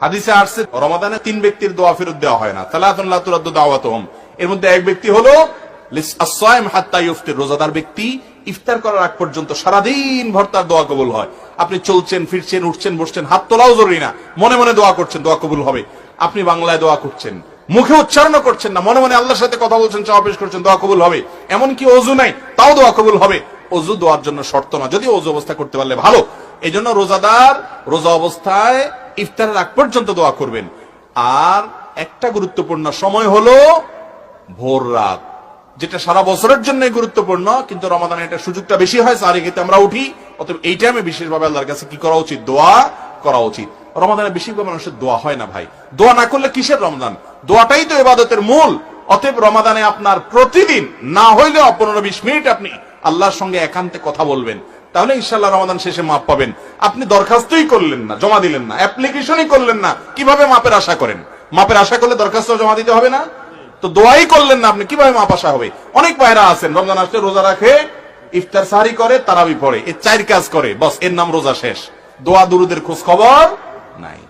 হাদিসে আসছে, রমাদানে তিন ব্যক্তির দোয়া ফেরত দেওয়া হয় না। সালাতুল্লাহ তুরাদ্দু দাওয়াতহম। এর মধ্যে এক ব্যক্তি হলো রোজাদার ব্যক্তি। ইফতার করার আগ পর্যন্ত সারাদিন ভর তার দোয়া কবুল হয়। আপনি চলছেন, ফিরছেন, উঠছেন, বসছেন, হাত তোলাও জরুরি না। মনে মনে দোয়া করছেন, দোয়া কবুল হবে। আপনি বাংলায় দোয়া করছেন। মুখে উচ্চারণ করছেন না, মনে মনে আল্লাহর সাথে কথা বলছেন, চাওয়া পেশ করছেন, দোয়া কবুল হবে। এমনকি অজু নাই, তাও দোয়া কবুল হবে। অজু দোয়ার জন্য শর্ত না। যদি অজু অবস্থা করতে পারলে ভালো। এই জন্য রোজাদার রোজা অবস্থায় ইফতারের আগ পর্যন্ত দোয়া করবেন। আর একটা গুরুত্বপূর্ণ সময় হলো ভোর রাত, যেটা সারা বছরের জন্য গুরুত্বপূর্ণ, কিন্তু রমাদানে এটা সুযোগটা বেশি হয় সারি খেতে আমরা উঠি, অতএব এই টাইমে বিশেষভাবে আল্লাহর কাছে কি করা উচিত? দোয়া করা উচিত। রমাদানে বেশিরভাগ মানুষের দোয়া হয় না ভাই। দোয়া না করলে কিসের রমজান দোয়াটাই তো ইবাদতের মূল। অতএব রমাদানে আপনার প্রতিদিন না হইলেও পনেরো বিশ মিনিট আপনি আল্লাহর সঙ্গে একান্তে কথা বলবেন। তাহলে ইনশাল্লাহ রমাদান শেষে মাপ পাবেন। আপনি দরখাস্তই করলেন না, জমা দিলেন না অ্যাপ্লিকেশনই করলেন না, কীভাবে মাপের আশা করেন? মাপের আশা করলে দরখাস্ত জমা দিতে হবে না? তো দোয়াই করলেন না আপনি, কীভাবে মাপ আশা হবে? অনেক পায়রা আছেন, রমজান আসলে রোজা রাখে, ইফতার সারি করে, তারাবি পড়ে এর চার কাজ করে, বস, এর নাম রোজা শেষ। দোয়া দুরুদের খোঁজ খবর নাই।